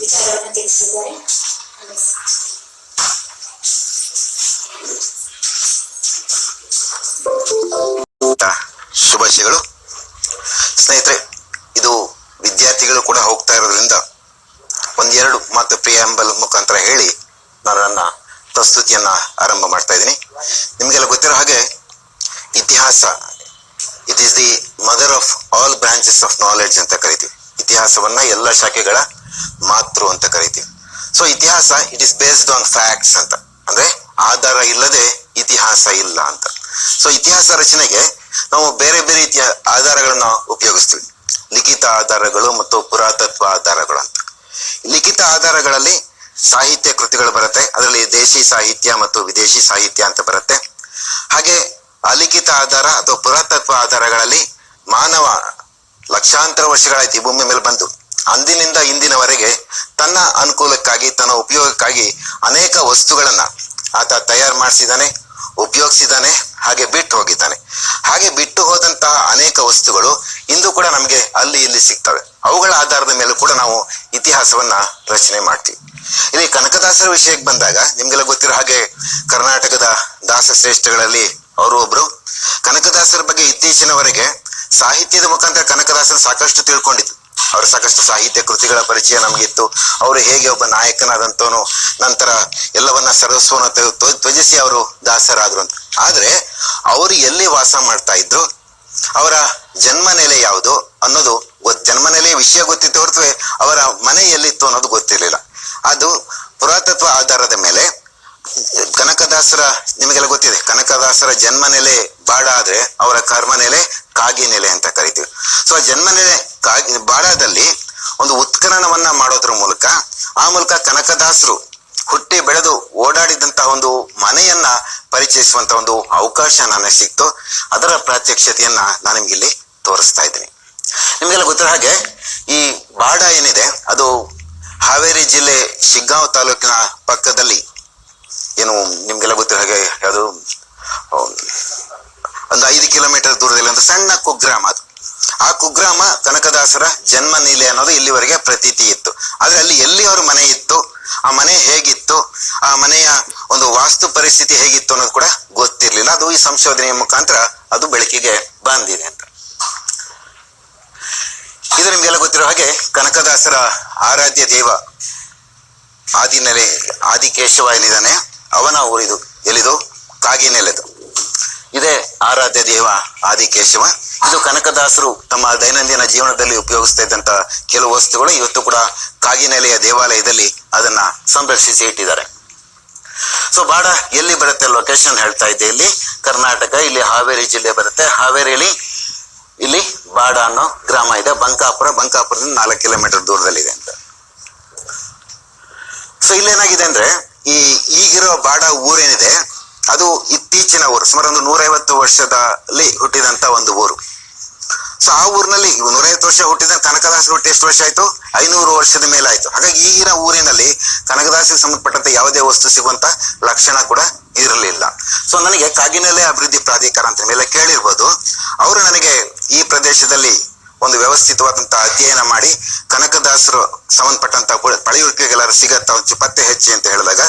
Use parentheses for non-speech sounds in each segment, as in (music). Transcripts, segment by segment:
ವಿಚಾರವನ್ನು ತಿಳಿಸಿದ್ದಾರೆ ಶುಭಾಶಯಗಳು. ಸ್ನೇಹಿತರೆ, ಇದು ವಿದ್ಯಾರ್ಥಿಗಳು ಕೂಡ ಹೋಗ್ತಾ ಇರೋದ್ರಿಂದ ಒಂದೆರಡು ಮಾತು ಪ್ರಿಯಾಂಬಲ್ ಮುಖಾಂತರ ಹೇಳಿ ನಾನು ನನ್ನ ಪ್ರಸ್ತುತಿಯನ್ನ ಆರಂಭ ಮಾಡ್ತಾ ಇದ್ದೀನಿ. ನಿಮಗೆಲ್ಲ ಗೊತ್ತಿರೋ ಹಾಗೆ ಇತಿಹಾಸ it is the mother of all branches of knowledge ಅಂತ ಕರಿತೀವಿ. ಇತಿಹಾಸವನ್ನ ಎಲ್ಲ ಶಾಖೆಗಳ ಮಾತೃ ಅಂತ ಕರಿತೀವಿ. ಸೊ ಇತಿಹಾಸ it is based on facts ಅಂತ. ಅಂದ್ರೆ ಆಧಾರ ಇಲ್ಲದೆ ಇತಿಹಾಸ ಇಲ್ಲ ಅಂತ. ಸೊ ಇತಿಹಾಸ ರಚನೆಗೆ ನಾವು ಬೇರೆ ಬೇರೆ ರೀತಿಯ ಆಧಾರಗಳನ್ನ ಉಪಯೋಗಿಸ್ತೀವಿ. ಲಿಖಿತ ಆಧಾರಗಳು ಮತ್ತು ಪುರಾತತ್ವ ಆಧಾರಗಳು ಅಂತ. ಲಿಖಿತ ಆಧಾರಗಳಲ್ಲಿ ಸಾಹಿತ್ಯ ಕೃತಿಗಳು ಬರುತ್ತೆ. ಅದರಲ್ಲಿ ದೇಶಿ ಸಾಹಿತ್ಯ ಮತ್ತು ವಿದೇಶಿ ಸಾಹಿತ್ಯ ಅಂತ ಬರುತ್ತೆ. ಹಾಗೆ ಅಲಿಖಿತ ಆಧಾರ ಅಥವಾ ಪುರಾತತ್ವ ಆಧಾರಗಳಲ್ಲಿ ಮಾನವ ಲಕ್ಷಾಂತರ ವರ್ಷಗಳಾಯ್ತು. ಈ ಭೂಮಿ ಮೇಲೆ ಬಂದು ಅಂದಿನಿಂದ ಇಂದಿನವರೆಗೆ ತನ್ನ ಅನುಕೂಲಕ್ಕಾಗಿ, ತನ್ನ ಉಪಯೋಗಕ್ಕಾಗಿ ಅನೇಕ ವಸ್ತುಗಳನ್ನ ಆತ ತಯಾರು ಮಾಡಿಸಿದಾನೆ, ಉಪಯೋಗಿಸಿದಾನೆ, ಹಾಗೆ ಬಿಟ್ಟು ಹೋಗಿದ್ದಾನೆ. ಹಾಗೆ ಬಿಟ್ಟು ಹೋದಂತಹ ಅನೇಕ ವಸ್ತುಗಳು ಇಂದು ಕೂಡ ನಮಗೆ ಅಲ್ಲಿ ಇಲ್ಲಿ ಸಿಗ್ತವೆ. ಅವುಗಳ ಆಧಾರದ ಮೇಲೆ ಕೂಡ ನಾವು ಇತಿಹಾಸವನ್ನ ರಚನೆ ಮಾಡ್ತೀವಿ. ಇಲ್ಲಿ ಕನಕದಾಸರ ವಿಷಯಕ್ಕೆ ಬಂದಾಗ ನಿಮ್ಗೆಲ್ಲ ಗೊತ್ತಿರೋ ಹಾಗೆ ಕರ್ನಾಟಕದ ದಾಸ ಶ್ರೇಷ್ಠಗಳಲ್ಲಿ ಅವರು ಒಬ್ರು. ಕನಕದಾಸರ ಬಗ್ಗೆ ಇತ್ತೀಚಿನವರೆಗೆ ಸಾಹಿತ್ಯದ ಮುಖಾಂತರ ಕನಕದಾಸನ ಸಾಕಷ್ಟು ತಿಳ್ಕೊಂಡಿದ್ದು ಅವರ ಸಾಕಷ್ಟು ಸಾಹಿತ್ಯ ಕೃತಿಗಳ ಪರಿಚಯ ನಮಗಿತ್ತು. ಅವರು ಹೇಗೆ ಒಬ್ಬ ನಾಯಕನಾದಂತವನು ನಂತರ ಎಲ್ಲವನ್ನ ಸರಸ್ವನ ತ್ವಜಿಸಿ ಅವರು ದಾಸರಾದ್ರು ಅಂತ. ಆದ್ರೆ ಅವರು ಎಲ್ಲಿ ವಾಸ ಮಾಡ್ತಾ ಇದ್ರು? ಅವರ ಜನ್ಮ ನೆಲೆ ಯಾವುದು ಅನ್ನೋದು ಜನ್ಮ ನೆಲೆ ವಿಷಯ ಗೊತ್ತಿತ್ತು ಹೊರತು ಅವರ ಮನೆ ಎಲ್ಲಿತ್ತು ಅನ್ನೋದು ಗೊತ್ತಿರಲಿಲ್ಲ. ಅದು ಪುರಾತತ್ವ ಆಧಾರದ ಮೇಲೆ, ಕನಕದಾಸರ, ನಿಮಗೆಲ್ಲ ಗೊತ್ತಿದೆ, ಕನಕದಾಸರ ಜನ್ಮ ನೆಲೆ ಬಾಡ ಆದ್ರೆ ಅವರ ಕರ್ಮ ನೆಲೆ ಕಾಗಿ ನೆಲೆ ಅಂತ ಕರಿತೀವಿ. ಸೊ ಜನ್ಮ ನೆಲೆ ಕಾಗಿ ಬಾಡದಲ್ಲಿ ಒಂದು ಉತ್ಖನನವನ್ನ ಮಾಡೋದ್ರ ಮೂಲಕ ಆ ಮೂಲಕ ಕನಕದಾಸರು ಹುಟ್ಟಿ ಬೆಳೆದು ಓಡಾಡಿದಂತ ಒಂದು ಮನೆಯನ್ನ ಪರಿಚಯಿಸುವಂತ ಒಂದು ಅವಕಾಶ ನನಗೆ ಸಿಕ್ತು. ಅದರ ಪ್ರಾತ್ಯಕ್ಷತೆಯನ್ನ ನಾನು ನಿಮ್ಗೆ ಇಲ್ಲಿ ತೋರಿಸ್ತಾ ಇದ್ದೀನಿ. ನಿಮಗೆಲ್ಲ ಗೊತ್ತಿರೋ ಹಾಗೆ ಈ ಬಾಡ ಏನಿದೆ, ಅದು ಹಾವೇರಿ ಜಿಲ್ಲೆ ಶಿಗ್ಗಾಂವ್ ತಾಲೂಕಿನ ಪಕ್ಕದಲ್ಲಿ. ಏನು ನಿಮ್ಗೆಲ್ಲ ಗೊತ್ತಿರೋ ಹಾಗೆ ಯಾವುದು? ಒಂದು ಐದು ಕಿಲೋಮೀಟರ್ ದೂರದಲ್ಲಿ ಒಂದು ಸಣ್ಣ ಕುಗ್ರಾಮ ಅದು. ಆ ಕುಗ್ರಾಮ ಕನಕದಾಸರ ಜನ್ಮ ನೀಲೆ ಅನ್ನೋದು ಇಲ್ಲಿವರೆಗೆ ಪ್ರತೀತಿ ಇತ್ತು. ಆದ್ರೆ ಅಲ್ಲಿ ಎಲ್ಲಿ ಅವ್ರ ಮನೆ ಇತ್ತು, ಆ ಮನೆ ಹೇಗಿತ್ತು, ಆ ಮನೆಯ ಒಂದು ವಾಸ್ತು ಪರಿಸ್ಥಿತಿ ಹೇಗಿತ್ತು ಅನ್ನೋದು ಕೂಡ ಗೊತ್ತಿರ್ಲಿಲ್ಲ. ಅದು ಈ ಸಂಶೋಧನೆಯ ಮುಖಾಂತರ ಅದು ಬೆಳಕಿಗೆ ಬಂದಿದೆ ಅಂತ. ಇದು ನಿಮ್ಗೆಲ್ಲ ಗೊತ್ತಿರೋ ಹಾಗೆ ಕನಕದಾಸರ ಆರಾಧ್ಯ ದೇವ ಆದಿನೆಲೆ ಆದಿಕೇಶವ ಏನಿದ್ದಾನೆ ಅವನ ಊರಿದು, ಎಲ್ಲಿದು? ಕಾಗಿನೆಲೆದು. ಇದೇ ಆರಾಧ್ಯ ದೇವ ಆದಿಕೇಶವ. ಇದು ಕನಕದಾಸರು ತಮ್ಮ ದೈನಂದಿನ ಜೀವನದಲ್ಲಿ ಉಪಯೋಗಿಸ್ತಾ ಇದ್ದಂತ ಕೆಲವು ವಸ್ತುಗಳು ಇವತ್ತು ಕೂಡ ಕಾಗಿನೆಲೆಯ ದೇವಾಲಯದಲ್ಲಿ ಅದನ್ನ ಸಂರಕ್ಷಿಸಿ ಇಟ್ಟಿದ್ದಾರೆ. ಸೊ ಬಾಡ ಎಲ್ಲಿ ಬರುತ್ತೆ ಲೊಕೇಶನ್ ಹೇಳ್ತಾ ಇದ್ದೆ ಇಲ್ಲಿ, ಕರ್ನಾಟಕ, ಇಲ್ಲಿ ಹಾವೇರಿ ಜಿಲ್ಲೆ ಬರುತ್ತೆ. ಹಾವೇರಿಯಲ್ಲಿ ಇಲ್ಲಿ ಬಾಡ ಅನ್ನೋ ಗ್ರಾಮ ಇದೆ, ಬಂಕಾಪುರ. ಬಂಕಾಪುರದಿಂದ ನಾಲ್ಕು ಕಿಲೋಮೀಟರ್ ದೂರದಲ್ಲಿದೆ ಅಂತ. ಸೊ ಇಲ್ಲೇನಾಗಿದೆ ಅಂದ್ರೆ ಈ ಈಗಿರೋ ಬಾಡ ಊರೇನಿದೆ ಅದು ಇತ್ತೀಚಿನ ಊರು, ಸುಮಾರು ಒಂದು ನೂರೈವತ್ತು ವರ್ಷದಲ್ಲಿ ಹುಟ್ಟಿದಂತ ಒಂದು ಊರು. ಸೊ ಆ ಊರಿನಲ್ಲಿ ನೂರೈವತ್ತು ವರ್ಷ ಹುಟ್ಟಿದ ಕನಕದಾಸರು ಹುಟ್ಟಿ ಎಷ್ಟು ವರ್ಷ ಆಯ್ತು? ಐನೂರು ವರ್ಷದ ಮೇಲೆ ಆಯ್ತು. ಹಾಗಾಗಿ ಈಗಿನ ಊರಿನಲ್ಲಿ ಕನಕದಾಸಿಗೆ ಸಂಬಂಧಪಟ್ಟಂತ ಯಾವುದೇ ವಸ್ತು ಸಿಗುವಂತ ಲಕ್ಷಣ ಕೂಡ ಇರಲಿಲ್ಲ. ಸೊ ನನಗೆ ಕಾಗಿನೆಲೆ ಅಭಿವೃದ್ಧಿ ಪ್ರಾಧಿಕಾರ ಅಂತ ಮೇಲೆ ಕೇಳಿರ್ಬೋದು. ಅವರು ನನಗೆ ಈ ಪ್ರದೇಶದಲ್ಲಿ ಒಂದು ವ್ಯವಸ್ಥಿತವಾದಂತಹ ಅಧ್ಯಯನ ಮಾಡಿ ಕನಕದಾಸರು ಸಂಬಂಧಪಟ್ಟಂತ ಪಳೆಯುಳಿಕೆಗೆಲ್ಲರೂ ಸಿಗತ್ತ ಪತ್ತೆ ಹೆಚ್ಚಿ ಅಂತ ಹೇಳಿದಾಗ,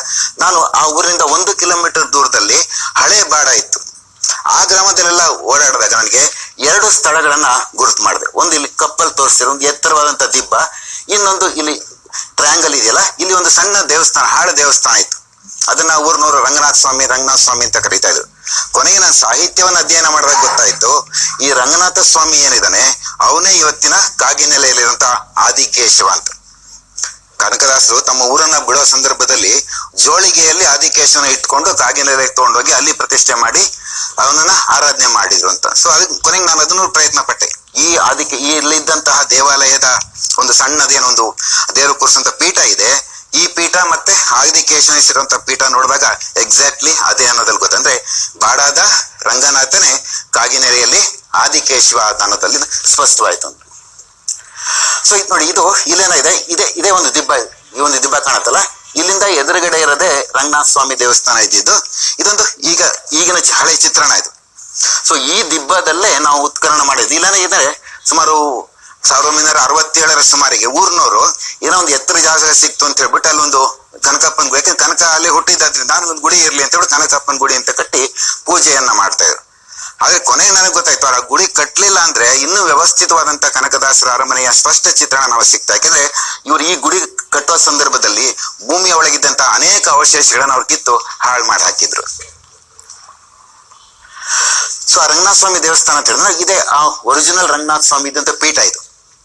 ನಾನು ಆ ಊರಿನಿಂದ ಒಂದು ಕಿಲೋಮೀಟರ್ ದೂರದಲ್ಲಿ ಹಳೆ ಬಾಡ ಇತ್ತು. ಆ ಗ್ರಾಮದಲ್ಲೆಲ್ಲ ಓಡಾಡಿದಾಗ ನನಗೆ ಎರಡು ಸ್ಥಳಗಳನ್ನ ಗುರುತು ಮಾಡಿದೆ. ಒಂದು ಇಲ್ಲಿ ಕಪ್ಪಲ್ ತೋರಿಸ್ತಿರೋ ಒಂದು ಎತ್ತರವಾದಂತ ದಿಬ್ಬ, ಇನ್ನೊಂದು ಇಲ್ಲಿ ಟ್ರಯಾಂಗಲ್ ಇದೆಯಲ್ಲ, ಇಲ್ಲಿ ಒಂದು ಸಣ್ಣ ದೇವಸ್ಥಾನ ಹಾಳ ದೇವಸ್ಥಾನ ಇತ್ತು. ಅದನ್ನ ಊರ್ನೂರು ರಂಗನಾಥ ಸ್ವಾಮಿ ರಂಗನಾಥ ಸ್ವಾಮಿ ಅಂತ ಕರೀತಾ ಇದ್ರು. ಕೊನೆಗೆ ನಾನು ಸಾಹಿತ್ಯವನ್ನ ಅಧ್ಯಯನ ಮಾಡಿದಾಗ ಗೊತ್ತಾಯ್ತು, ಈ ರಂಗನಾಥ ಸ್ವಾಮಿ ಏನಿದ್ದಾನೆ, ಅವನೇ ಇವತ್ತಿನ ಕಾಗಿನೆಲೆಯಲ್ಲಿರುವಂತ ಆದಿಕೇಶವ ಅಂತ. ಕನಕದಾಸರು ತಮ್ಮ ಊರನ್ನ ಬಿಡೋ ಸಂದರ್ಭದಲ್ಲಿ ಜೋಳಿಗೆಯಲ್ಲಿ ಆದಿಕೇಶವನ ಇಟ್ಕೊಂಡು ಕಾಗಿನೆಲೆ ತಗೊಂಡೋಗಿ ಅಲ್ಲಿ ಪ್ರತಿಷ್ಠೆ ಮಾಡಿ ಅವನನ್ನ ಆರಾಧನೆ ಮಾಡಿದ್ರು ಅಂತ. ಸೊ ಅದಕ್ಕೆ ಕೊನೆಗೆ ನಾನು ಅದನ್ನು ಪ್ರಯತ್ನ ಪಟ್ಟೆ. ಈ ಆದಿಕೆ ಇಲ್ಲಿದ್ದಂತಹ ದೇವಾಲಯದ ಒಂದು ಸಣ್ಣದೇನೊಂದು ದೇವರು ಕೂರಿಸಂತ ಪೀಠ ಇದೆ ಈ ಪೀಠ ಮತ್ತೆ ಆದಿಕೇಶನಿಸಿರುವಂತ ಪೀಠ ನೋಡಿದಾಗ ಎಕ್ಸಾಕ್ಟ್ಲಿ ಅದೇ ಅನ್ನೋದಲ್ಲಿ ಗೊತ್ತಂದ್ರೆ ಬಾಡಾದ ರಂಗನಾಥನೇ ಕಾಗಿನೆರೆಯಲ್ಲಿ ಆದಿಕೇಶವ ಅನ್ನೋದಲ್ಲಿ ಸ್ಪಷ್ಟವಾಯ್ತು. ಸೊ ಇದು ನೋಡಿ, ಇದು ಇಲ್ಲೇನಾಗಿದೆ ಇದೇ ಇದೇ ಒಂದು ದಿಬ್ಬ. ಈ ಒಂದು ದಿಬ್ಬ ಕಾಣತ್ತಲ್ಲ? ಇಲ್ಲಿಂದ ಎದುರುಗಡೆ ಇರೋದೇ ರಂಗನಾಥ ಸ್ವಾಮಿ ದೇವಸ್ಥಾನ ಇದ್ದಿದ್ದು, ಇದೊಂದು ಈಗ, ಈಗಿನ ಹಳೆ ಚಿತ್ರಣ ಇದು. ಸೊ ಈ ದಿಬ್ಬದಲ್ಲೇ ನಾವು ಉತ್ಕರಣ ಮಾಡಿದ್ವಿ ಇಲ್ಲೇನಾಗಿದೆ ಸುಮಾರು ಸಾವಿರದ ಒಂಬೈನೂರ ಅರವತ್ತೇಳರ ಸುಮಾರಿಗೆ ಊರ್ನವರು ಏನೋ ಒಂದು ಎತ್ತರ ಜಾಗ ಸಿಕ್ತು ಅಂತ ಹೇಳ್ಬಿಟ್ಟು ಅಲ್ಲೊಂದು ಕನಕಪ್ಪನ ಗುಡಿ. ಯಾಕಂದ್ರೆ ಕನಕ ಅಲ್ಲಿ ಹುಟ್ಟಿದ್ದಾದ್ರಿಂದ ನಾನು ಒಂದು ಗುಡಿ ಇರಲಿ ಅಂತ ಹೇಳಿ ಕನಕಪ್ಪನ ಗುಡಿ ಅಂತ ಕಟ್ಟಿ ಪೂಜೆಯನ್ನ ಮಾಡ್ತಾ ಇದ್ರು. ಆದ್ರೆ ಕೊನೆಗೆ ನನಗೆ ಗೊತ್ತಾಯ್ತು, ಆ ಗುಡಿ ಕಟ್ಟಲಿಲ್ಲ ಅಂದ್ರೆ ಇನ್ನೂ ವ್ಯವಸ್ಥಿತವಾದಂತ ಕನಕದಾಸರ ಅರಮನೆಯ ಸ್ಪಷ್ಟ ಚಿತ್ರಣ ನಾವು ಸಿಗ್ತಾ ಯಾಕಂದ್ರೆ ಇವ್ರು ಈ ಗುಡಿ ಕಟ್ಟುವ ಸಂದರ್ಭದಲ್ಲಿ ಭೂಮಿಯ ಒಳಗಿದ್ದಂತ ಅನೇಕ ಅವಶೇಷಗಳನ್ನ ಅವ್ರು ಕಿತ್ತು ಹಾಳು ಮಾಡಿ ಹಾಕಿದ್ರು. ಸೊ ಆ ರಂಗನಾಥ ಸ್ವಾಮಿ ದೇವಸ್ಥಾನ ಅಂತ ಹೇಳಿದ್ರೆ ಇದೇ ಆ ಒರಿಜಿನಲ್ ರಂಗನಾಥ ಸ್ವಾಮಿ ಇದ್ದಂತ ಪೀಠ ಇದು.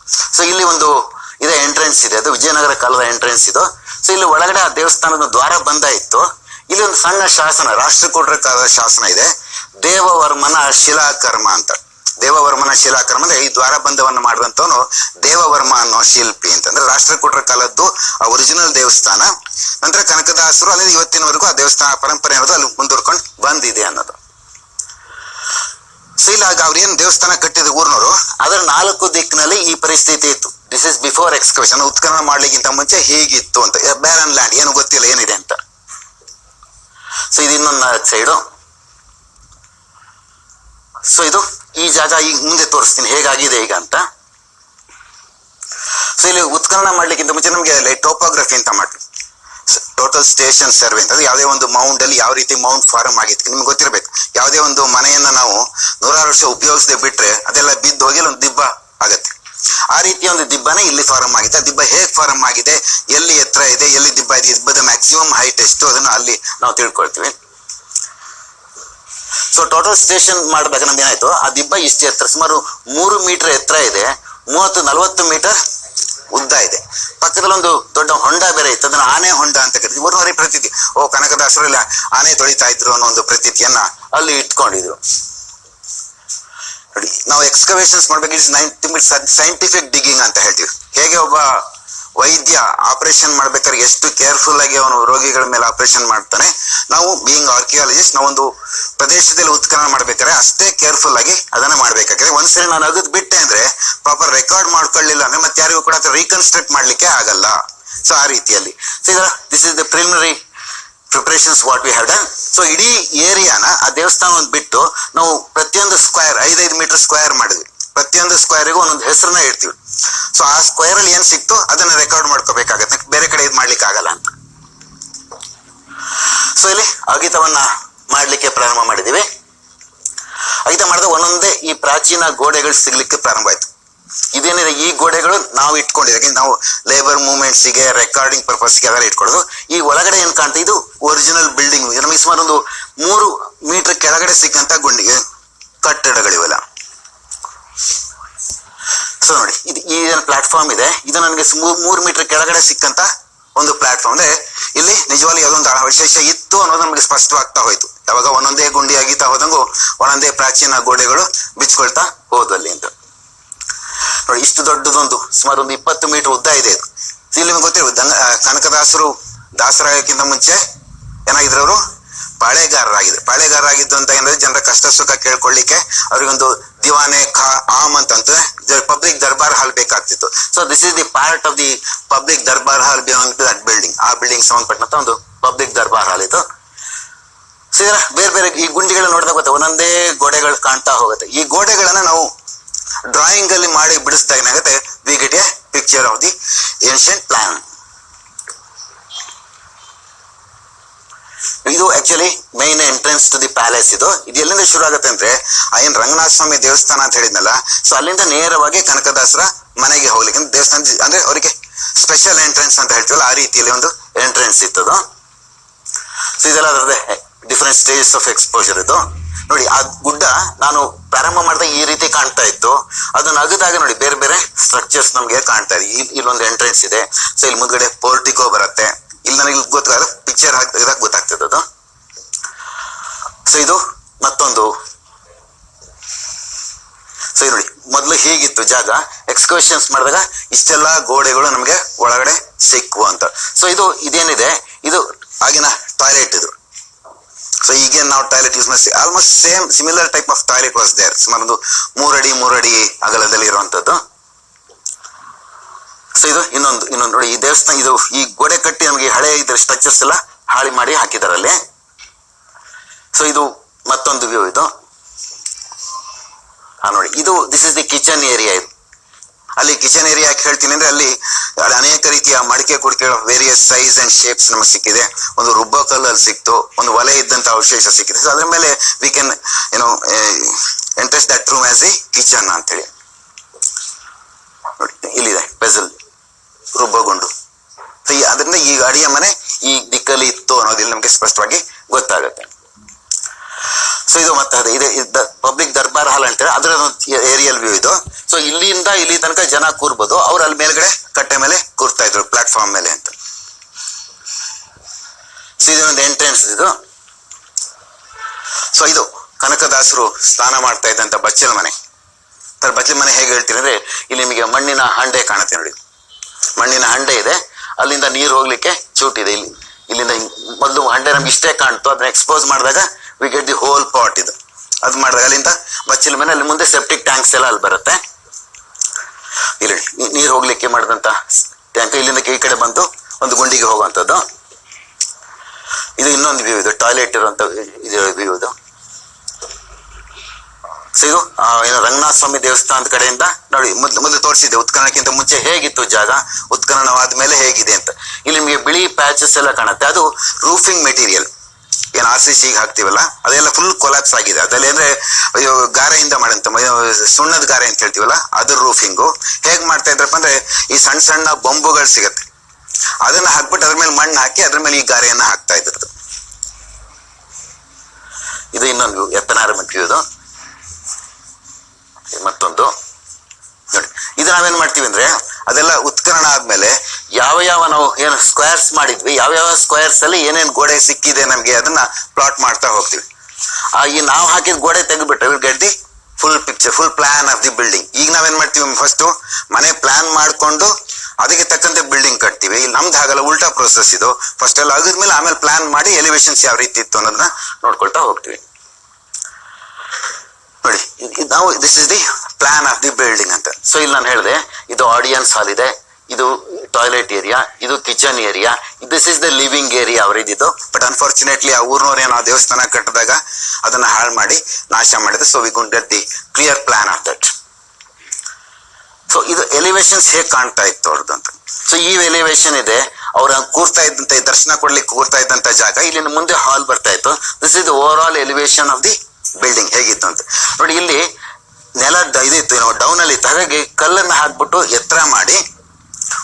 ಸೊ ಇಲ್ಲಿ ಒಂದು ಇದೆ ಎಂಟ್ರೆನ್ಸ್ ಇದೆ. ಅದು ವಿಜಯನಗರ ಕಾಲದ ಎಂಟ್ರೆನ್ಸ್ ಇದು. ಸೊ ಇಲ್ಲಿ ಒಳಗಡೆ ಆ ದೇವಸ್ಥಾನದ ದ್ವಾರ ಬಂದ ಇತ್ತು. ಇಲ್ಲಿ ಒಂದು ಸಣ್ಣ ಶಾಸನ, ರಾಷ್ಟ್ರಕೂಟರ ಕಾಲದ ಶಾಸನ ಇದೆ. ದೇವವರ್ಮನ ಶಿಲಾಕರ್ಮ ಅಂತ. ದೇವವರ್ಮನ ಶಿಲಾಕರ್ಮ ಅಂದ್ರೆ ಈ ದ್ವಾರ ಬಂಧವನ್ನು ಮಾಡಿದಂತವನು ದೇವವರ್ಮ ಅನ್ನೋ ಶಿಲ್ಪಿ ಅಂತಂದ್ರೆ ರಾಷ್ಟ್ರಕೂಟರ ಕಾಲದ್ದು ಆ ಒರಿಜಿನಲ್ ದೇವಸ್ಥಾನ. ನಂತರ ಕನಕದಾಸರು ಅಲ್ಲಿ ಇವತ್ತಿನವರೆಗೂ ಆ ದೇವಸ್ಥಾನ ಪರಂಪರೆ ಅನ್ನೋದು ಅಲ್ಲಿ ಮುಂದುವರ್ಕೊಂಡು ಬಂದಿದೆ ಅನ್ನೋದು. ಸೊ ಇಲ್ಲ ಆಗ ಅವ್ರು ಏನ್ ದೇವಸ್ಥಾನ ಕಟ್ಟಿದ ಊರ್ನವರು, ಅದರ ನಾಲ್ಕು ದಿಕ್ಕಿನಲ್ಲಿ ಈ ಪರಿಸ್ಥಿತಿ ಇತ್ತು. ದಿಸ್ ಇಸ್ ಬಿಫೋರ್ ಎಕ್ಸ್ಕವೇಷನ್ ಉತ್ಖನನ ಮಾಡ್ಲಿಕ್ಕಿಂತ ಮುಂಚೆ ಹೇಗಿತ್ತು ಅಂತ. ಬ್ಯಾರನ್ ಲ್ಯಾಂಡ್ ಏನು ಗೊತ್ತಿಲ್ಲ, ಏನಿದೆ ಅಂತ. ಸೊ ಇದು ಇನ್ನೊಂದು ಸೈಡು ಸೊ ಇದು ಈ ಜಾಗ ಈಗ ಮುಂದೆ ತೋರಿಸ್ತೀನಿ. ಹೇಗಾಗಿದೆ ಈಗ ಅಂತ. ಸೊ ಇಲ್ಲಿ ಉತ್ಖನನ ಮಾಡ್ಲಿಕ್ಕಿಂತ ಮುಂಚೆ ನಮಗೆ ಟೋಪೋಗ್ರಫಿ ಅಂತ ಮಾಡಿ ಟೋಟಲ್ ಸ್ಟೇಷನ್ ಸರ್ವೆ ಅಂತ. ಯಾವುದೇ ಒಂದು ಮೌಂಡ್ ಅಲ್ಲಿ ಯಾವ ರೀತಿ ಮೌಂಟ್ ಫಾರ್ಮ್ ಆಗಿತ್ತು, ನಿಮ್ಗೆ ಗೊತ್ತಿರಬೇಕು. ಯಾವುದೇ ಒಂದು ಮನೆಯನ್ನ ನಾವು ವರ್ಷ ಉಪಯೋಗಿಸದೆ ಬಿಟ್ರೆ ಅದೆಲ್ಲ ಬಿದ್ದು ಹೋಗಿ ಒಂದು ದಿಬ್ಬ ಆಗತ್ತೆ. ಆ ರೀತಿಯ ಒಂದು ದಿಬ್ಬನೇ ಇಲ್ಲಿ ಫಾರಂ ಆಗಿದೆ. ಆ ದಿಬ್ಬ ಹೇಗೆ ಫಾರಂ ಆಗಿದೆ? ಎಲ್ಲಿ ಎತ್ತರ ಇದೆ? ಎಲ್ಲಿ ದಿಬ್ಬ ಇದೆ? ದಿಬ್ಬದ ಮ್ಯಾಕ್ಸಿಮಮ್ ಹೈಟ್ ಎಷ್ಟು? ಅದನ್ನ ಅಲ್ಲಿ ನಾವು ತಿಳ್ಕೊಳ್ತೀವಿ. ಸೊ ಟೋಟಲ್ ಸ್ಟೇಷನ್ ಮಾಡ್ಬೇಕು ನಮ್ಗೆ ಏನಾಯ್ತು? ಆ ದಿಬ್ಬ ಇಷ್ಟು ಎತ್ತರ, ಸುಮಾರು ಮೂರು ಮೀಟರ್ ಎತ್ತರ ಇದೆ. ಮೂವತ್ತು, ನಲವತ್ತು ಮೀಟರ್ ಉದ್ದ ಇದೆ. ಪಕ್ಕದಲ್ಲಿ ಒಂದು ದೊಡ್ಡ ಹೊಂಡ ಬೇರೆ ಇತ್ತು. ಅದನ್ನ ಆನೆ ಹೊಂಡ ಅಂತ ಕರಿತೀವಿ. ಊರಿನವರೇ ಪ್ರತೀತಿ. ಓ, ಕನಕದಾಸರು ಇಲ್ಲ, ಆನೆ ತೊಳಿತಾ ಇದ್ರು ಅನ್ನೋ ಒಂದು ಪ್ರತೀತಿಯನ್ನ ಅಲ್ಲಿ ಇಟ್ಕೊಂಡಿದ್ರು. ನೋಡಿ ನಾವು ಎಕ್ಸ್ಕವೇಷನ್ಸ್ ಮಾಡ್ಬೇಕು ಇಟ್ಸ್ ನೈನ್ ಸೈಂಟಿಫಿಕ್ ಡಿಗ್ಗಿಂಗ್ ಅಂತ ಹೇಳ್ತೀವಿ. ಹೇಗೆ ಒಬ್ಬ ವೈದ್ಯ ಆಪರೇಷನ್ ಮಾಡ್ಬೇಕಾದ್ರೆ ಎಷ್ಟು ಕೇರ್ಫುಲ್ ಆಗಿ ಅವನು ರೋಗಿಗಳ ಮೇಲೆ ಆಪರೇಷನ್ ಮಾಡ್ತಾನೆ. ನಾವು ಬೀಯಿಂಗ್ ಆರ್ಕಿಯಾಲಜಿಸ್ಟ್ ಒಂದು ಪ್ರದೇಶದಲ್ಲಿ ಉತ್ಖನನ ಮಾಡ್ಬೇಕಾದ್ರೆ ಅಷ್ಟೇ ಕೇರ್ಫುಲ್ ಆಗಿ ಅದನ್ನ ಮಾಡ್ಬೇಕಾದ್ರೆ ಒಂದ್ಸರಿ ನಾನು ಅಗದ್ ಬಿಟ್ಟೆ ಅಂದ್ರೆ ಪ್ರಾಪರ್ ರೆಕಾರ್ಡ್ ಮಾಡ್ಕೊಳ್ಳಿಲ್ಲ ಅಂದ್ರೆ ಮತ್ತೆ ಯಾರಿಗೂ ಕೂಡ ರೀಕನ್ಸ್ಟ್ರಕ್ಟ್ ಮಾಡ್ಲಿಕ್ಕೆ ಆಗಲ್ಲ. ಸೊ ಆ ರೀತಿಯಲ್ಲಿ. So this is the preliminary preparations what we have done so ಇಡೀ ಏರಿಯಾನ ಆ ದೇವಸ್ಥಾನವನ್ನು ಬಿಟ್ಟು ನಾವು ಪ್ರತಿಯೊಂದು ಸ್ಕ್ವೇರ್ ಐದೈದು ಮೀಟರ್ ಸ್ಕ್ವೇರ್ ಮಾಡಿದ್ವಿ. ಪ್ರತಿಯೊಂದು ಸ್ಕ್ವೇರಿಗೂ ಒಂದೊಂದು ಹೆಸರನ್ನ ಇಡ್ತೀವಿ ಸೊ ಆ ಸ್ಕ್ವೇರ್ ಅಲ್ಲಿ ಏನ್ ಸಿಕ್ತು ಅದನ್ನ ರೆಕಾರ್ಡ್ ಮಾಡ್ಕೋಬೇಕಾಗತ್ತೆ. ಬೇರೆ ಕಡೆ ಇದು ಮಾಡ್ಲಿಕ್ಕೆ ಆಗಲ್ಲ ಅಂತ. ಸೊ ಇಲ್ಲಿ ಅಗಿತವನ್ನ ಮಾಡ್ಲಿಕ್ಕೆ ಪ್ರಾರಂಭ ಮಾಡಿದೀವಿ. ಅಗಿತ ಮಾಡಿದ ಒಂದೊಂದೇ ಈ ಪ್ರಾಚೀನ ಗೋಡೆಗಳು ಸಿಗ್ಲಿಕ್ಕೆ ಪ್ರಾರಂಭ ಆಯ್ತು. ಇದೇನಿದೆ, ಈ ಗೋಡೆಗಳು ನಾವು ಇಟ್ಕೊಂಡಿದ್ದೀವಿ ನಾವು ಲೇಬರ್ ಮೂವ್ಮೆಂಟ್ಸಿಗೆ ರೆಕಾರ್ಡಿಂಗ್ ಪರ್ಪಸ್ಗೆ ಅದೆಲ್ಲ ಇಟ್ಕೊಳ್ಳೋದು. ಈ ಒಳಗಡೆ ಏನು ಕಾಣ್ತಾ ಇದು? ಒರಿಜಿನಲ್ ಬಿಲ್ಡಿಂಗ್ ನಮಗೆ ಸುಮಾರು ಒಂದು ಮೂರು ಮೀಟರ್ ಕೆಳಗಡೆ ಸಿಕ್ಕಂತ ಗುಂಡಿಗೆ ಕಟ್ಟಡಗಳಿವೆಲ್ಲ. ಸೊ ನೋಡಿ, ಇದು ಈ ಏನು ಪ್ಲಾಟ್ಫಾರ್ಮ್ ಇದೆ. ಇದು ನನಗೆ ಮೂರು ಮೀಟರ್ ಕೆಳಗಡೆ ಸಿಕ್ಕಂತ ಒಂದು ಪ್ಲಾಟ್ಫಾರ್ಮ್ ಅಂದ್ರೆ ಇಲ್ಲಿ ನಿಜವಾಗ್ಲೂ ಯಾವುದೊಂದು ಅವಶೇಷ ಇತ್ತು ಅನ್ನೋದು ನಮಗೆ ಸ್ಪಷ್ಟವಾಗ್ತಾ ಹೋಯ್ತು. ಯಾವಾಗ ಒಂದೊಂದೇ ಗುಂಡಿ ಆಗಿತ್ತಾ ಹೋದಂಗು ಒಂದೊಂದೇ ಪ್ರಾಚೀನ ಗೋಡೆಗಳು ಬಿಚ್ಕೊಳ್ತಾ ಹೋದಲ್ಲಿ ಅಂತ. ನೋಡಿ, ಇಷ್ಟು ದೊಡ್ಡದೊಂದು ಸುಮಾರು ಒಂದು ಇಪ್ಪತ್ತು ಮೀಟರ್ ಉದ್ದ ಇದೆ ಇದು ಇಲ್ಲಿ ನಿಮ್ಗೆ ಗೊತ್ತಿರ್ಬೋದು, ದಂಗ ಕನಕದಾಸರು ದಾಸರಾಗಕ್ಕಿಂತ ಮುಂಚೆ ಏನಾಗಿದ್ರು ಅವರು ಪಾಳೆಗಾರರಾಗಿದ್ರು. ಪಾಳೆಗಾರರಾಗಿದ್ದು ಅಂತ ಏನಂದ್ರೆ ಜನರ ಕಷ್ಟ ಸುಖ ಕೇಳ್ಕೊಳ್ಳಿಕ್ಕೆ ಅವ್ರಿಗೊಂದು ದಿವಾನೆ ಖಾ ಆಮ್ ಅಂತಂದ್ರೆ public Darbar hall ಬೇಕಾಗ್ತಿತ್ತು. So this is the part of the public Darbar hall belong to that building ಆ ಬಿಲ್ಡಿಂಗ್ ಸಂಬಂಧಪಟ್ಟಂತ ಒಂದು ಪಬ್ಲಿಕ್ ದರ್ಬಾರ್ ಹಾಲ್ ಇತ್ತು ಸೊ ಬೇರೆ ಬೇರೆ ಈ ಗುಂಡಿಗಳು ನೋಡಿದಾಗ ಗೊತ್ತಾ, ಒಂದೊಂದೇ ಗೋಡೆಗಳು ಕಾಣ್ತಾ ಹೋಗುತ್ತೆ. ಈ ಗೋಡೆಗಳನ್ನ ನಾವು ಡ್ರಾಯಿಂಗ್ ಅಲ್ಲಿ ಮಾಡಿ ಬಿಡಿಸಿದಾಗ ಏನಾಗುತ್ತೆ? We get a picture of the ancient plan ಇದು actually main entrance to the palace ಇದು. ಇದು ಎಲ್ಲಿಂದ ಶುರು ಆಗುತ್ತೆ ಅಂದ್ರೆ ಏನ್ ರಂಗನಾಥ ಸ್ವಾಮಿ ದೇವಸ್ಥಾನ ಅಂತ ಹೇಳಿದ್ನಲ್ಲ ಸೊ ಅಲ್ಲಿಂದ ನೇರವಾಗಿ ಕನಕದಾಸರ ಮನೆಗೆ ಹೋಗ್ಲಿಕ್ಕೆ ದೇವಸ್ಥಾನ, ಅಂದ್ರೆ ಅವರಿಗೆ ಸ್ಪೆಷಲ್ ಎಂಟ್ರೆನ್ಸ್ ಅಂತ ಹೇಳ್ತೀವಲ್ಲ, ಆ ರೀತಿಯಲ್ಲಿ ಒಂದು ಎಂಟ್ರೆನ್ಸ್ ಇತ್ತದು. ಸೊ ಇದೆಲ್ಲ ಅದರದ್ದೇ ಡಿಫ್ರೆಂಟ್ ಸ್ಟೇಜಸ್ ಆಫ್ ಎಕ್ಸ್ಪೋಜರ್ ಇದು. ನೋಡಿ, ಆ ಗುಡ್ಡ ನಾನು ಪ್ರಾರಂಭ ಮಾಡಿದಾಗ ಈ ರೀತಿ ಕಾಣ್ತಾ ಇತ್ತು. ಅದನ್ನ ಅಗದಾಗ ನೋಡಿ, ಬೇರೆ ಬೇರೆ ಸ್ಟ್ರಕ್ಚರ್ಸ್ ನಮಗೆ ಕಾಣ್ತಾ ಇದೆ. ಇಲ್ಲಿ ಇಲ್ಲೊಂದು ಎಂಟ್ರೆನ್ಸ್ ಇದೆ. ಸೊ ಇಲ್ಲಿ ಮುಂದ್ಗಡೆ ಪೋರ್ಟಿಕೋ ಬರುತ್ತೆ. ಇಲ್ಲಿ ನನಗೆ ಗೊತ್ತಾಗ ಪಿಕ್ಚರ್ ಹಾಕಿದಾಗ ಗೊತ್ತಾಗ್ತದೆ ಅದು. ಸೊ ಇದು ಮತ್ತೊಂದು. ಸೊ ನೋಡಿ, ಮೊದಲು ಹೀಗಿತ್ತು ಜಾಗ. ಎಕ್ಸ್ಕರ್ಷನ್ಸ್ ಮಾಡಿದಾಗ ಇಷ್ಟೆಲ್ಲ ಗೋಡೆಗಳು ನಮಗೆ ಒಳಗಡೆ ಸಿಕ್ಕು ಅಂತ. ಸೊ ಇದು ಇದೇನಿದೆ? ಇದು ಆಗಿನ ಟಾಯ್ಲೆಟ್ ಇದು. ಈಗ ನಾವು ಟಾಯ್ಲೆಟ್ ಯೂಸ್ ಮಾಡಿ almost same similar type of toilet was there ಸುಮಾರು ಒಂದು ಮೂರಡಿ ಮೂರಡಿ ಅಗಲದಲ್ಲಿ ಇರುವಂತದ್ದು ಸೊ ಇದು ಇನ್ನೊಂದು ಇನ್ನೊಂದು ನೋಡಿ, ಈ ದೇವಸ್ಥಾನ, ಇದು ಈ ಗೋಡೆ ಕಟ್ಟಿ ನಮಗೆ ಹಳೆ ಇದ್ರ ಸ್ಟ್ರಕ್ಚರ್ಸ್ ಎಲ್ಲ ಹಾಳಿ ಮಾಡಿ ಹಾಕಿದಾರಲ್ಲಿ. ಸೊ ಇದು ಮತ್ತೊಂದು ವ್ಯೂ ಇದು. ನೋಡಿ, ಇದು this is the kitchen area ಇದು. ಅಲ್ಲಿ ಕಿಚನ್ ಏರಿಯಾ ಯಾಕೆ ಹೇಳ್ತೀನಿ ಅಂದ್ರೆ ಅಲ್ಲಿ ಅನೇಕ ರೀತಿಯ ಮಡಿಕೆ ಕುಡಿಕೆಗಳ ವೇರಿಯಸ್ ಸೈಜ್ ಅಂಡ್ ಶೇಪ್ಸ್ ನಮಗೆ ಸಿಕ್ಕಿದೆ. ಒಂದು ರುಬ್ಬ ಕಲ್ಲು ಅಲ್ಲಿ ಸಿಕ್ತು, ಒಂದು ಒಲೆ ಇದ್ದಂತ ಅವಶೇಷ ಸಿಕ್ಕಿದೆ. ಸೊ ಅದ್ರ ಮೇಲೆ ವಿ ಕ್ಯಾನ್ ಏನೋ entrance that room as a kitchen ಅಂತೇಳಿ ನೋಡಿ ಇಲ್ಲಿದೆ ಬೆಸಲ್ ರುಬ್ಬಗುಂಡು ಸೊ ಈ ಅದರಿಂದ ಈ ಅಡಿಗೆ ಮನೆ ಈ ದಿಕ್ಕಲ್ಲಿ ಇತ್ತು ಅನ್ನೋದಿಲ್ಲ ನಮಗೆ ಸ್ಪಷ್ಟವಾಗಿ ಗೊತ್ತಾಗುತ್ತೆ ಸೊ ಇದು ಮತ್ತೆ ಅದೇ ಇದೆ ಪಬ್ಲಿಕ್ ದರ್ಬಾರ್ ಹಾಲ್ ಅಂತೇಳಿ ಅದರ ಏರಿಯಲ್ ವ್ಯೂ ಇದು. ಸೊ ಇಲ್ಲಿಂದ ಇಲ್ಲಿ ತನಕ ಜನ ಕೂರ್ಬೋದು. ಅವ್ರು ಅಲ್ಲಿ ಮೇಲ್ಗಡೆ ಕಟ್ಟೆ ಮೇಲೆ ಕೂರ್ತಾ ಇದ್ರು ಪ್ಲಾಟ್ಫಾರ್ಮ್ ಮೇಲೆ ಅಂತ. ಸೊ ಒಂದು ಎಂಟ್ರೆನ್ಸ್ ಇದು. ಸೊ ಇದು ಕನಕದಾಸರು ಸ್ನಾನ ಮಾಡ್ತಾ ಇದ್ದಂತ ಬಚ್ಚಲ ಮನೆ. ತರ ಬಚ್ಚಲ ಮನೆ ಹೇಗೆ ಹೇಳ್ತೀನಿ ಅಂದ್ರೆ, ಇಲ್ಲಿ ನಿಮಗೆ ಮಣ್ಣಿನ ಹಂಡೆ ಕಾಣುತ್ತೆ ನೋಡಿ. ಮಣ್ಣಿನ ಹಂಡೆ ಇದೆ. ಅಲ್ಲಿಂದ ನೀರು ಹೋಗ್ಲಿಕ್ಕೆ ಚೂಟ್ ಇದೆ. ಇಲ್ಲಿ, ಇಲ್ಲಿಂದ ಮೊದಲು ಹಂಡೆ ನಮ್ಗೆ ಇಷ್ಟೇ ಕಾಣ್ತು. ಅದನ್ನ ಎಕ್ಸ್ಪೋಸ್ ಮಾಡಿದಾಗ we get the whole pot ಇದು. ಅದು ಮಾಡಿದಾಗ ಅಲ್ಲಿಂದ ಬಚ್ಚಿಲ ಮೇಲೆ ಅಲ್ಲಿ ಮುಂದೆ ಸೆಪ್ಟಿಕ್ ಟ್ಯಾಂಕ್ಸ್ ಎಲ್ಲ ಅಲ್ಲಿ ಬರುತ್ತೆ. ಇಲ್ಲಿ ನೀರು ಹೋಗ್ಲಿಕ್ಕೆ ಮಾಡಿದಂತ ಟ್ಯಾಂಕ್ ಇಲ್ಲಿಂದ ಈ ಕಡೆ ಬಂದು ಒಂದು ಗುಂಡಿಗೆ ಹೋಗುವಂಥದ್ದು. ಇದು ಇನ್ನೊಂದು ವ್ಯೂ ಇದು ಟಾಯ್ಲೆಟ್ ಇರುವಂಥ ಇದು ವ್ಯೂ ಇದು. ಸೊ ರಂಗನಾಥ ಸ್ವಾಮಿ ದೇವಸ್ಥಾನದ ಕಡೆಯಿಂದ ನೋಡಿ ಮೊದ್ಲು ಮೊದಲು ತೋರಿಸಿದೆ ಉತ್ಖನನಕ್ಕಿಂತ ಮುಂಚೆ ಹೇಗಿತ್ತು ಜಾಗ? ಉತ್ಖನನವಾದ ಮೇಲೆ ಹೇಗಿದೆ ಅಂತ. ಇಲ್ಲಿ ನಿಮಗೆ ಬಿಳಿ ಪ್ಯಾಚಸ್ ಎಲ್ಲ ಕಾಣುತ್ತೆ. ಅದು ರೂಫಿಂಗ್ ಮೆಟೀರಿಯಲ್ ಏನು ಆರ್ ಸಿ ಸಿಗೆ ಹಾಕ್ತಿವಲ್ಲ, ಅದೆಲ್ಲ ಫುಲ್ ಕೊಲಾಪ್ಸ್ ಆಗಿದೆ. ಅದ್ರಲ್ಲಿ ಅಂದ್ರೆ, ಅಯ್ಯೋ, ಗಾರೆಯಿಂದ ಮಾಡಂತ ಸುಣ್ಣದ ಗಾರೆ ಅಂತ ಹೇಳ್ತೀವಲ್ಲ, ಅದ್ರ ರೂಫಿಂಗು ಹೇಗ್ ಮಾಡ್ತಾ ಇದ್ರಪ್ಪ ಅಂದ್ರೆ, ಈ ಸಣ್ಣ ಸಣ್ಣ ಬೊಂಬುಗಳು ಸಿಗತ್ತೆ. ಅದನ್ನ ಹಾಕ್ಬಿಟ್ಟು ಅದ್ರ ಮೇಲೆ ಮಣ್ಣು ಹಾಕಿ ಅದ್ರ ಮೇಲೆ ಈ ಗಾರೆಯನ್ನ ಹಾಕ್ತಾ ಇದ್ರದ್ದು ಇದು ಇನ್ನೊಂದು ಎತ್ತನಾರ ಮೆಟ್ಲು ಇದು ಮತ್ತೊಂದು. ನೋಡಿ, ಇದು ನಾವೇನ್ ಮಾಡ್ತೀವಿ ಅಂದ್ರೆ, ಅದೆಲ್ಲ ಉತ್ಕರಣ ಆದ್ಮೇಲೆ ಯಾವ ಯಾವ ಏನು ಸ್ಕ್ವೇರ್ಸ್ ಮಾಡಿದ್ವಿ. ಯಾವ ಯಾವ ಸ್ಕ್ವೇರ್ಸ್ ಅಲ್ಲಿ ಏನೇನು ಗೋಡೆ ಸಿಕ್ಕಿದೆ ನಮಗೆ ಅದನ್ನ ಪ್ಲಾಟ್ ಮಾಡ್ತಾ ಹೋಗ್ತೀವಿ. ಈ ನಾವು ಹಾಕಿದ ಗೋಡೆ ತೆಗೆದ್ಬಿಟ್ರೆ will full picture full plan of the building ಈಗ ನಾವೇನ್ ಮಾಡ್ತೀವಿ ಫಸ್ಟ್ ಮನೆ ಪ್ಲಾನ್ ಮಾಡ್ಕೊಂಡು ಅದಕ್ಕೆ ತಕ್ಕಂತೆ ಬಿಲ್ಡಿಂಗ್ ಕಟ್ತೀವಿ. ಇಲ್ಲಿ ನಮ್ದು ಹಾಗಲ್ಲ, ಉಲ್ಟಾ ಪ್ರೋಸೆಸ್ ಇದು. ಫಸ್ಟ್ ಎಲ್ಲ ಆಗಿದ್ಮೇಲೆ ಆಮೇಲೆ ಪ್ಲಾನ್ ಮಾಡಿ ಎಲಿವೇಶನ್ಸ್ ಯಾವ ರೀತಿ ಇತ್ತು ಅನ್ನೋದನ್ನ ನೋಡ್ಕೊಳ್ತಾ ಹೋಗ್ತೀವಿ. ನೋಡಿ ನಾವು this is the plan of the building ಅಂತ. ಸೊ ಇಲ್ಲಿ ನಾನು ಹೇಳಿದೆ, ಇದು ಆಡಿಯನ್ಸ್ ಹಾಲ್ ಇದೆ. ಇದು ಟಾಯ್ಲೆಟ್ ಏರಿಯಾ ಇದು kitchen area this is the living area ಅವರಿದ್ದು. But unfortunately ಆ ಊರ್ನವ್ರು ಏನೋ ಆ ದೇವಸ್ಥಾನ ಕಟ್ಟಿದಾಗ ಅದನ್ನ ಹಾಳು ಮಾಡಿ ನಾಶ ಮಾಡಿದೆ so we could get the clear plan of that so ಇದು ಎಲಿವೇಶನ್ಸ್ ಹೇಗೆ ಕಾಣ್ತಾ ಇತ್ತು ಅವ್ರದ್ದು ಅಂತ. ಸೊ ಈ ಎಲಿವೇಶನ್ ಇದೆ. ಅವ್ರ ಕೂರ್ತಾ ಇದ್ದಂತ, ದರ್ಶನ ಕೊಡ್ಲಿಕ್ಕೆ ಕೂರ್ತಾ ಇದ್ದಂತ ಜಾಗ. ಇಲ್ಲಿ ಮುಂದೆ ಹಾಲ್ ಬರ್ತಾ ಇತ್ತು. This is overall elevation of the building ಹೇಗಿತ್ತು ಅಂತ. ನೋಡಿ, ಇಲ್ಲಿ ನೆಲ ಇದಿತ್ತು ಡೌನ್ ಅಲ್ಲಿ ಇತ್ತು. ಹಾಗಾಗಿ ಕಲ್ಲನ್ನು ಹಾಕ್ಬಿಟ್ಟು ಎತ್ತರ ಮಾಡಿ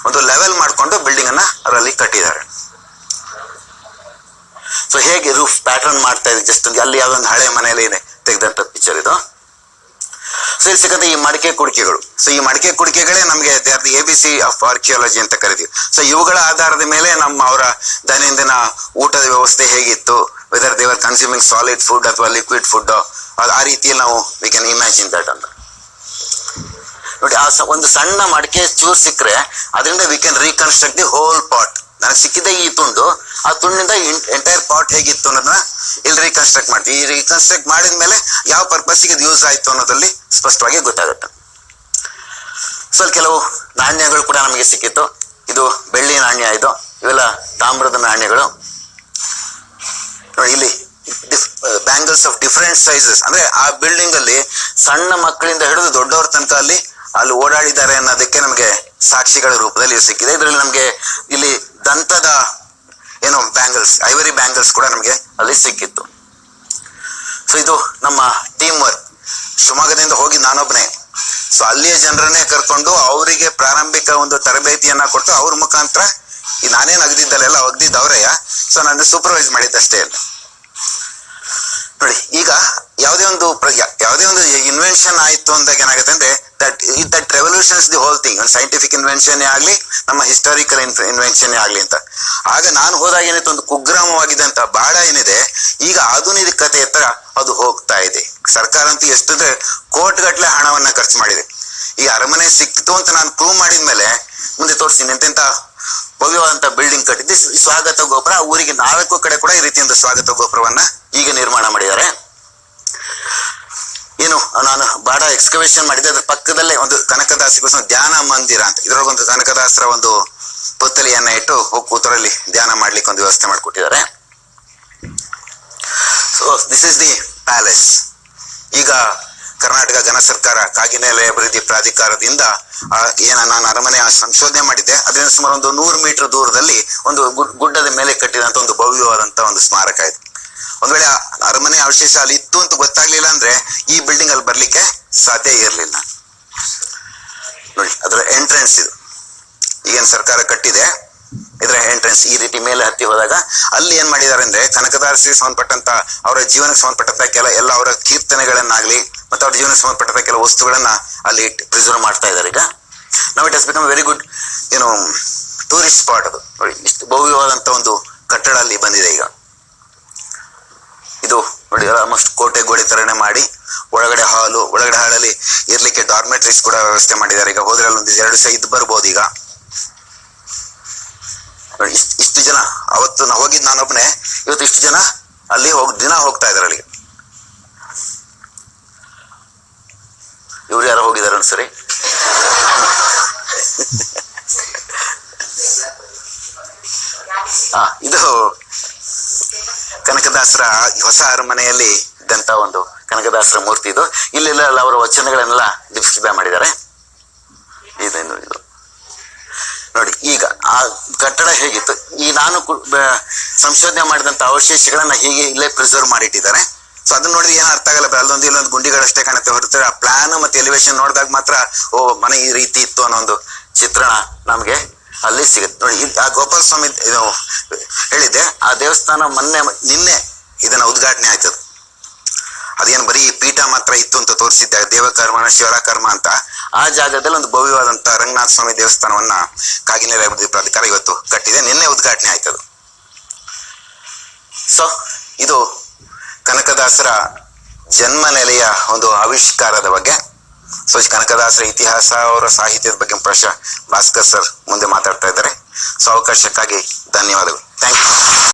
ಒಂದು ಲೆವೆಲ್ ಮಾಡಿಕೊಂಡು ಬಿಲ್ಡಿಂಗ್ ಅನ್ನ ಅದರಲ್ಲಿ ಕಟ್ಟಿದ್ದಾರೆ. ಸೊ ಹೇಗೆ ರೂಫ್ ಪ್ಯಾಟರ್ನ್ ಮಾಡ್ತಾ ಇದೆ? ಜಸ್ಟ್ ಅಲ್ಲಿ ಯಾವ್ದೊಂದು ಹಳೆ ಮನೆಯಲ್ಲಿ ಇದೆ. ತೆಗೆದಂತ ಪಿಕ್ಚರ್ ಇದು. ಸೊ ಇಲ್ಲಿ ಈ ಮಡಿಕೆ ಕುಡಿಕೆಗಳು. ಸೊ ಈ ಮಡಿಕೆ ಕುಡಿಕೆಗಳೇ ನಮಗೆ the A B C of archaeology ಅಂತ ಕರಿತೀವಿ. ಸೊ ಇವುಗಳ ಆಧಾರದ ಮೇಲೆ ನಮ್ಮ ಅವರ ದೈನಂದಿನ ಊಟದ ವ್ಯವಸ್ಥೆ ಹೇಗಿತ್ತು? Whether they were consuming solid food ಅಥವಾ ಲಿಕ್ವಿಡ್ ಫುಡ್ ಆ ರೀತಿಯಲ್ಲಿ ನಾವು ವಿ ಕ್ಯಾನ್ ಇಮ್ಯಾಜಿನ್ ದಟ್ ಅಂತ. ನೋಡಿ, ಆ ಒಂದು ಸಣ್ಣ ಮಡಿಕೆ ಚೂರ್ ಸಿಕ್ಕರೆ, ಅದರಿಂದ we can reconstruct the whole pot ನನಗೆ ಸಿಕ್ಕಿದ್ದೆ ಈ ತುಂಡು. ಆ ತುಂಡಿಂದ ಎಂಟೈರ್ ಪಾಟ್ ಹೇಗಿತ್ತು ಅನ್ನೋದನ್ನ ಇಲ್ಲಿ ರೀಕನ್ಸ್ಟ್ರಕ್ಟ್ ಮಾಡ್ತೀವಿ. ಈ ರೀಕನ್ಸ್ಟ್ರಕ್ಟ್ ಮಾಡಿದ ಮೇಲೆ ಯಾವ ಪರ್ಪಸ್ಗೆ ಇದು ಯೂಸ್ ಆಯಿತು ಅನ್ನೋದಲ್ಲಿ ಸ್ಪಷ್ಟವಾಗಿ ಗೊತ್ತಾಗುತ್ತೆ. ಸೊ ಕೆಲವು ನಾಣ್ಯಗಳು ಕೂಡ ನಮಗೆ ಸಿಕ್ಕಿತ್ತು. ಇದು ಬೆಳ್ಳಿ ನಾಣ್ಯ ಇದು. ಇವೆಲ್ಲ ತಾಮ್ರದ ನಾಣ್ಯಗಳು. ಇಲ್ಲಿ ಬ್ಯಾಂಗಲ್ಸ್ ಆಫ್ ಡಿಫರೆಂಟ್ ಸೈಜಸ್ ಅಂದ್ರೆ ಆ ಬಿಲ್ಡಿಂಗ್ ಅಲ್ಲಿ ಸಣ್ಣ ಮಕ್ಕಳಿಂದ ಹಿಡಿದು ದೊಡ್ಡವ್ರ ತನಕ ಅಲ್ಲಿ ಅಲ್ಲಿ ಓಡಾಡಿದ್ದಾರೆ ಅನ್ನೋದಕ್ಕೆ ನಮಗೆ ಸಾಕ್ಷಿಗಳ ರೂಪದಲ್ಲಿ ಸಿಕ್ಕಿದೆ. ಇದರಲ್ಲಿ ನಮಗೆ ಇಲ್ಲಿ ದಂತದ ಏನು ಬ್ಯಾಂಗಲ್ಸ್ ಐವರಿ ಬ್ಯಾಂಗಲ್ಸ್ ಕೂಡ ನಮಗೆ ಅಲ್ಲಿ ಸಿಕ್ಕಿತ್ತು. ಸೊ ಇದು ನಮ್ಮ ಟೀಮ್ ವರ್ಕ್ ಶಿವಮೊಗ್ಗದಿಂದ ಹೋಗಿ ನಾನೊಬ್ಬನೇ ಸೊ ಅಲ್ಲಿಯ ಜನರನ್ನೇ ಕರ್ಕೊಂಡು ಅವರಿಗೆ ಪ್ರಾರಂಭಿಕ ಒಂದು ತರಬೇತಿಯನ್ನ ಕೊಟ್ಟು ಅವ್ರ ಮುಖಾಂತರ ಈ ನಾನೇನು ಅಗದಿದ್ದಲ್ಲೆಲ್ಲ ಒಗ್ದಿದ್ದು ಅವರಯ್ಯ ಸೊ ನಾನು ಸೂಪರ್ವೈಸ್ ಮಾಡಿದ್ದಷ್ಟೇ. ನೋಡಿ, ಈಗ ಯಾವುದೇ ಒಂದು ಯಾವುದೇ ಒಂದು ಇನ್ವೆನ್ಷನ್ ಆಯಿತು ಅಂದಾಗ ಏನಾಗುತ್ತೆ ಅಂದ್ರೆ that that revolutions the whole thing ಒಂದು ಸೈಂಟಿಫಿಕ್ ಇನ್ವೆನ್ಷನ್ ಆಗ್ಲಿ, ನಮ್ಮ ಹಿಸ್ಟಾರಿಕಲ್ ಇನ್ವೆನ್ಷನ್ ಆಗ್ಲಿ ಅಂತ. ಆಗ ನಾನು ಹೋದಾಗ ಏನಿತ್ತು, ಒಂದು ಕುಗ್ರಾಮವಾಗಿದ್ದಂತ ಬಾಡ ಏನಿದೆ, ಈಗ ಆಧುನಿಕತೆ ಎತ್ತರ ಅದು ಹೋಗ್ತಾ ಇದೆ. ಸರ್ಕಾರ ಅಂತೂ ಎಷ್ಟಂದ್ರೆ ಕೋಟ್ಗಟ್ಲೆ ಹಣವನ್ನ ಖರ್ಚು ಮಾಡಿದೆ. ಈ ಅರಮನೆ ಸಿಕ್ತು ಅಂತ ನಾನು ಪ್ರೂವ್ ಮಾಡಿದ್ಮೇಲೆ ಮುಂದೆ ತೋರಿಸ್ತೀನಿ, ಎಂತೆಂತ ಭವ್ಯವಾದಂತ ಬಿಲ್ಡಿಂಗ್ ಕಟ್ಟಿದ್ದು, ಸ್ವಾಗತ ಗೋಪುರ, ಊರಿಗೆ ನಾಲ್ಕು ಕಡೆ ಕೂಡ ಈ ರೀತಿಯಿಂದ ಸ್ವಾಗತ ಗೋಪುರವನ್ನ ಈಗ ನಿರ್ಮಾಣ ಮಾಡಿದ್ದಾರೆ. ಏನು, ನಾನು ಬಾಡ ಎಕ್ಸ್ಕವೇಷನ್ ಮಾಡಿದ್ದೆ. ಅದ್ರ ಪಕ್ಕದಲ್ಲೇ ಒಂದು ಕನಕದಾಸಿಗೋಸ್ಕರ ಧ್ಯಾನ ಮಂದಿರ ಅಂತ. ಇದ್ರೊಳಗೊಂದು ಕನಕದಾಸರ ಒಂದು ಪುತ್ತಲಿಯನ್ನ ಇಟ್ಟು ಹೋಗಿ ಕೂತರಲ್ಲಿ ಧ್ಯಾನ ಮಾಡ್ಲಿಕ್ಕೆ ಒಂದು ವ್ಯವಸ್ಥೆ ಮಾಡಿಕೊಟ್ಟಿದ್ದಾರೆ. So this is the palace ಈಗ ಕರ್ನಾಟಕ ಜನ ಸರ್ಕಾರ ಕಾಗಿನೆಲೆ ಅಭಿವೃದ್ಧಿ ಪ್ರಾಧಿಕಾರದಿಂದ ಏನ ನಾನು ಅರಮನೆ ಸಂಶೋಧನೆ ಮಾಡಿದ್ದೆ. ಅದರಿಂದ ಸುಮಾರು ಒಂದು ನೂರು ಮೀಟರ್ ದೂರದಲ್ಲಿ ಒಂದು ಗುಡ್- ಗುಡ್ಡದ ಮೇಲೆ ಕಟ್ಟಿದಂತ ಒಂದು ಭವ್ಯವಾದಂತ ಒಂದು ಸ್ಮಾರಕ ಇದೆ. ಒಂದ್ ವೇಳೆ ಅರಮನೆ ಅವಶೇಷ ಅಲ್ಲಿ ಇತ್ತು ಅಂತ ಗೊತ್ತಾಗ್ಲಿಲ್ಲ ಅಂದ್ರೆ ಈ ಬಿಲ್ಡಿಂಗ್ ಅಲ್ಲಿ ಬರ್ಲಿಕ್ಕೆ ಸಾಧ್ಯ ಇರಲಿಲ್ಲ. ನೋಡಿ, ಅದರ ಎಂಟ್ರೆನ್ಸ್ ಇದು. ಈಗೇನು ಸರ್ಕಾರ ಕಟ್ಟಿದೆ, ಇದರ ಎಂಟ್ರೆನ್ಸ್ ಈ ರೀತಿ ಮೇಲೆ ಹತ್ತಿ ಹೋದಾಗ ಅಲ್ಲಿ ಏನ್ ಮಾಡಿದ್ದಾರೆ ಅಂದ್ರೆ ಕನಕದಾಸರಿಗೆ ಸಂಬಂಧಪಟ್ಟಂತ ಅವರ ಜೀವನಕ್ಕೆ ಸಂಬಂಧಪಟ್ಟಂತ ಕೆಲ ಎಲ್ಲ ಅವರ ಕೀರ್ತನೆಗಳನ್ನಾಗ್ಲಿ ಮತ್ತೆ ಅವ್ರ ಜೀವನಕ್ಕೆ ಸಂಬಂಧಪಟ್ಟಂತ ಕೆಲವು ವಸ್ತುಗಳನ್ನ ಅಲ್ಲಿ ಪ್ರಿಸರ್ವ್ ಮಾಡ್ತಾ ಇದ್ದಾರೆ. ಈಗ ನಾವು it has become very good ಏನು ಟೂರಿಸ್ಟ್ ಸ್ಪಾಟ್ ಅದು. ನೋಡಿ, ಇಷ್ಟು ಭವ್ಯವಾದಂತ ಒಂದು ಕಟ್ಟಡ ಅಲ್ಲಿ ಬಂದಿದೆ ಈಗ. ನೋಡಿ ಆಲ್ಮೋಸ್ಟ್ ಕೋಟೆ ಗೋಡೆ ತರನೇ ಮಾಡಿ ಒಳಗಡೆ ಹಾಲು, ಒಳಗಡೆ ಹಾಲಲ್ಲಿ ಇರ್ಲಿಕ್ಕೆ ಡಾರ್ಮೆಟ್ರೀಸ್ ಕೂಡ ವ್ಯವಸ್ಥೆ ಮಾಡಿದ್ದಾರೆ. ಈಗ ಹೋದ್ರೆ ಅಲ್ಲಿ ಒಂದು ಎರಡು ಸಹ ಇದ್ದು ಬರ್ಬೋದು ಈಗ. ಇಷ್ಟು ಜನ, ಅವತ್ತು ನಾ ಹೋಗಿದ್ ನಾನೊಬ್ನೇ, ಇವತ್ತು ಇಷ್ಟು ಜನ ಅಲ್ಲಿ ಹೋಗ್, ದಿನ ಹೋಗ್ತಾ ಇದಾರೆ ಅಲ್ಲಿ. ಇವ್ರು ಯಾರೋ ಹೋಗಿದಾರೆ ಸರಿ (laughs) ಹಾ, ಇದು ಕನಕದಾಸರ ಹೊಸ ಅರಮನೆಯಲ್ಲಿ ಇದ್ದಂತ ಒಂದು ಕನಕದಾಸರ ಮೂರ್ತಿ ಇದು. ಇಲ್ಲೆಲ್ಲ ಅವರ ವಚನಗಳನ್ನೆಲ್ಲ ಡಿಸ್ಪ್ಲೇ ಮಾಡಿದ್ದಾರೆ. ಇದೇನು ಇದು ನೋಡಿ, ಈಗ ಆ ಕಟ್ಟಡ ಹೇಗಿತ್ತು? ಈ ನಾನು ಸಂಶೋಧನೆ ಮಾಡಿದಂತ ಅವಶೇಷಗಳನ್ನ ಹೀಗೆ ಇಲ್ಲೇ ಪ್ರಿಸರ್ವ್ ಮಾಡಿಟ್ಟಿದ್ದಾರೆ. ಸೊ ಅದನ್ನ ನೋಡಿದ್ರೆ ಏನು ಅರ್ಥ ಆಗಲ್ಲ ಅಲ್ಲೊಂದು ಇಲ್ಲೊಂದು ಗುಂಡಿಗಳಷ್ಟೇ ಕಾಣುತ್ತೆ ಹೊರತು ಆ ಪ್ಲಾನ್ ಮತ್ತೆ ಎಲಿವೇಶನ್ ನೋಡಿದಾಗ ಮಾತ್ರ, ಓ, ಮನೆ ಈ ರೀತಿ ಇತ್ತು ಅನ್ನೋ ಒಂದು ಚಿತ್ರಣ ನಮಗೆ ಅಲ್ಲಿ ಸಿಗುತ್ತೆ. ನೋಡಿ ಆ ಗೋಪಾಲ ಸ್ವಾಮಿ ಇದು ಹೇಳಿದ್ದೆ, ಆ ದೇವಸ್ಥಾನ ಮೊನ್ನೆ, ನಿನ್ನೆ ಇದನ್ನ ಉದ್ಘಾಟನೆ ಆಯ್ತದ ಅದೇನು ಬರೀ ಪೀಠ ಮಾತ್ರ ಇತ್ತು ಅಂತ ತೋರಿಸಿದ್ದೆ ದೇವಕರ್ಮ ಶಿವರಾಕರ್ಮ ಅಂತ. ಆ ಜಾಗದಲ್ಲಿ ಒಂದು ಭವ್ಯವಾದಂತ ರಂಗನಾಥ ಸ್ವಾಮಿ ದೇವಸ್ಥಾನವನ್ನ ಕಾಗಿನೆಲೆ ಅಭಿವೃದ್ಧಿ ಪ್ರಾಧಿಕಾರ ಇವತ್ತು ಕಟ್ಟಿದೆ. ನಿನ್ನೆ ಉದ್ಘಾಟನೆ ಆಯ್ತದು ಸೊ ಇದು ಕನಕದಾಸರ ಜನ್ಮ ನೆಲೆಯ ಒಂದು ಆವಿಷ್ಕಾರದ ಬಗ್ಗೆ ಸೊ ಕನಕದಾಸರ ಇತಿಹಾಸ ಅವರ ಸಾಹಿತ್ಯದ ಬಗ್ಗೆ ಪ್ರಶ್ನೆ ಭಾಸ್ಕರ್ ಸರ್ ಮುಂದೆ ಮಾತಾಡ್ತಾ ಇದ್ದಾರೆ ಸೊ ಅವಕಾಶಕ್ಕಾಗಿ ಧನ್ಯವಾದಗಳು ಥ್ಯಾಂಕ್ ಯು